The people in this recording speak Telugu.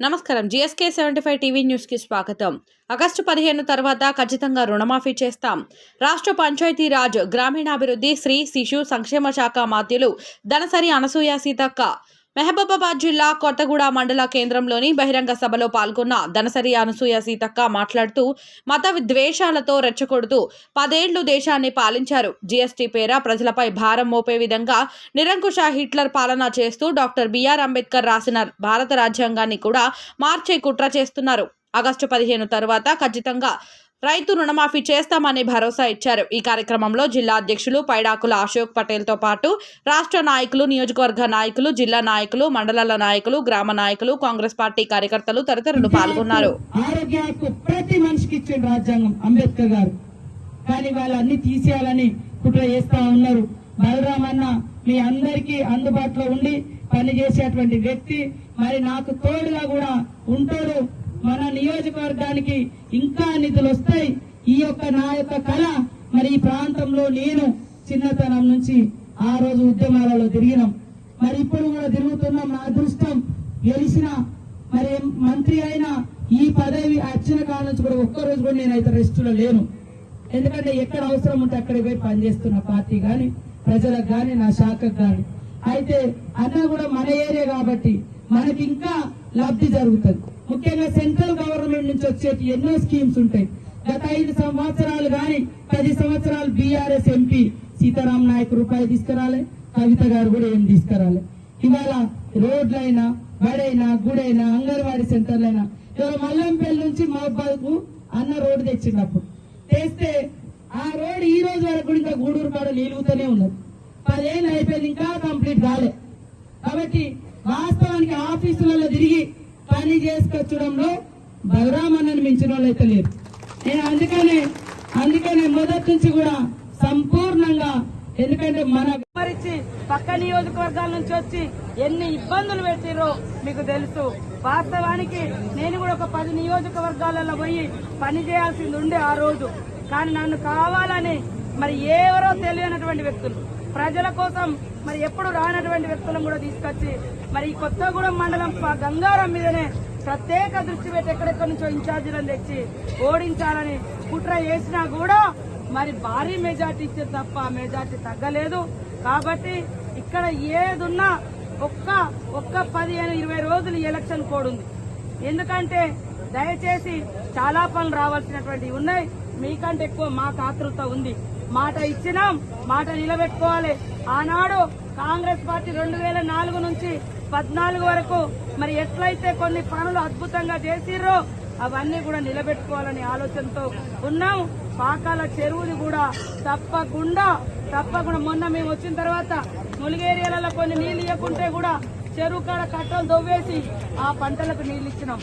నమస్కారం. జిఎస్కే సెవెంటీ ఫైవ్ టీవీ న్యూస్కి స్వాగతం. ఆగస్టు పదిహేను తర్వాత ఖచ్చితంగా రుణమాఫీ చేస్తాం. రాష్ట్ర పంచాయతీ రాజ్ గ్రామీణాభివృద్ధి శ్రీ శిశు సంక్షేమ శాఖ మాధ్యులు దనసరి అనసూయ సీతక్క మెహబూబాబాద్ జిల్లా కొత్తగూడ మండల కేంద్రంలోని బహిరంగ సభలో పాల్గొన్న ధనసరి అనసూయ సీతక్క మాట్లాడుతూ మత విద్వేషాలతో రెచ్చగొడుతూ పదేళ్ళు దేశాన్ని పాలించారు. జీఎస్టీ పేర ప్రజలపై భారం మోపే విధంగా నిరంకుశ హిట్లర్ పాలన చేస్తూ డాక్టర్ బిఆర్ అంబేద్కర్ రాసిన భారత రాజ్యాంగాన్ని కూడా మార్చే కుట్ర చేస్తున్నారు. ఆగస్టు పదిహేను తర్వాత ఖచ్చితంగా రైతు రుణమాఫీ చేస్తామని భరోసా ఇచ్చారు. ఈ కార్యక్రమంలో జిల్లా అధ్యక్షులు పైడాకుల అశోక్ పటేల్తో పాటు రాష్ట్ర నాయకులు నియోజకవర్గ నాయకులు జిల్లా నాయకులు మండలాల నాయకులు గ్రామ నాయకులు కాంగ్రెస్ పార్టీ కార్యకర్తలు తదితరులు పాల్గొన్నారు. ప్రతి మనిషికి ఇచ్చిన రాజ్యాంగం అంబేద్కర్ గారు. కానీ వాళ్ళు అన్ని తీసేయాలని కుట్ర చేస్తా ఉన్నారు. బలరామన్న మీ అందరికీ అందుబాటులో ఉండి పనిచేసేటువంటి వ్యక్తి మరి నాకు తోడుగా కూడా ఉంటాడు. మన నియోజకవర్గానికి ఇంకా నిధులు వస్తాయి. ఈ యొక్క నా యొక్క కళ మరి ఈ ప్రాంతంలో నేను చిన్నతనం నుంచి ఆ రోజు ఉద్యమాలలో తిరిగినాం. మరి ఇప్పుడు కూడా తిరుగుతున్నాం నా అదృష్టం గెలిచిన మరి మంత్రి అయినా ఈ పదవి వచ్చిన కాలం నుంచి కూడా ఒక్కరోజు కూడా నేనైతే రెస్టులో లేను. ఎందుకంటే ఎక్కడ అవసరం ఉంటే అక్కడికి పోయి పనిచేస్తున్న పార్టీ కానీ ప్రజలకు కానీ నా శాఖకు కానీ అయితే అన్న కూడా మన ఏరియా కాబట్టి మనకి ఇంకా లబ్ధి జరుగుతుంది. ముఖ్యంగా సెంట్రల్ గవర్నమెంట్ నుంచి వచ్చేటి ఎన్నో స్కీమ్స్ ఉంటాయి. గత ఐదు సంవత్సరాలు గాని పది సంవత్సరాలు బీఆర్ఎస్ ఎంపీ సీతారాం నాయక్ రూపాయి తీసుకురాలే కవిత గారు కూడా ఏం తీసుకురాలే. ఇవాళ రోడ్లైనా బడైనా గుడైనా అంగన్వాడీ సెంటర్లైనా ఇవాళ మల్లంపల్లి నుంచి మహబాద్కు అన్న రోడ్డు తెచ్చినప్పుడు తెస్తే ఆ రోడ్డు ఈ రోజు వరకు కూడా ఇంకా గూడూరు కాడ నిలుగుతూనే ఉన్నది. పదేళ్ళు అయిపోయింది ఇంకా కంప్లీట్ కాలే. కాబట్టి వాస్తవానికి ఆఫీసులలో తిరిగి పని చేసుకొచ్చడంలో బలరామన్నను మించిన వాళ్ళైతే లేరు. నేను అందుకనే అందుకనే మొదటి నుంచి కూడా సంపూర్ణంగా ఎందుకంటే మన మరిచి పక్క నియోజకవర్గాల నుంచి వచ్చి ఎన్ని ఇబ్బందులు పెట్టిరో మీకు తెలుసు. వాస్తవానికి నేను కూడా ఒక పది నియోజకవర్గాలలో పోయి పని చేయాల్సింది ఉండే ఆ రోజు. కానీ నన్ను కావాలని మరి ఎవరో తెలియనటువంటి వ్యక్తులు. ప్రజల కోసం మరి ఎప్పుడు రానటువంటి వ్యక్తులను కూడా తీసుకొచ్చి మరి ఈ కొత్తగూడెం మండలం ప- గంగారం మీదనే ప్రత్యేక దృష్టి పెట్టి ఎక్కడెక్కడి నుంచో ఇన్ఛార్జీలను తెచ్చి ఓడించాలని కుట్ర చేసినా కూడా మరి భారీ మెజార్టీ ఇచ్చే తప్ప మెజార్టీ తగ్గలేదు. కాబట్టి ఇక్కడ ఏదున్నా ఒక్క ఒక్క పదిహేను ఇరవై రోజులు ఎలక్షన్ కోడ్ ఉంది ఎందుకంటే దయచేసి చాలా పనులు రావాల్సినటువంటివి ఉన్నాయి. మీకంటే ఎక్కువ మాకు ఆతృత ఉంది. మాట ఇచ్చినాం మాట నిలబెట్టుకోవాలి. ఆనాడు కాంగ్రెస్ పార్టీ రెండు వేల నాలుగు నుంచి పద్నాలుగు వరకు మరి ఎట్లయితే కొన్ని పనులు అద్భుతంగా చేసిర్రో అవన్నీ కూడా నిలబెట్టుకోవాలని ఆలోచనతో ఉన్నాం. పాకాల చెరువుని కూడా తప్పకుండా తప్పకుండా మొన్న మేము వచ్చిన తర్వాత ములిగేరియాలలో కొన్ని నీళ్ళు ఇవ్వకుంటే కూడా చెరువు కాడ కట్టలు దొవ్వేసి ఆ పంటలకు నీళ్ళు ఇచ్చినాం.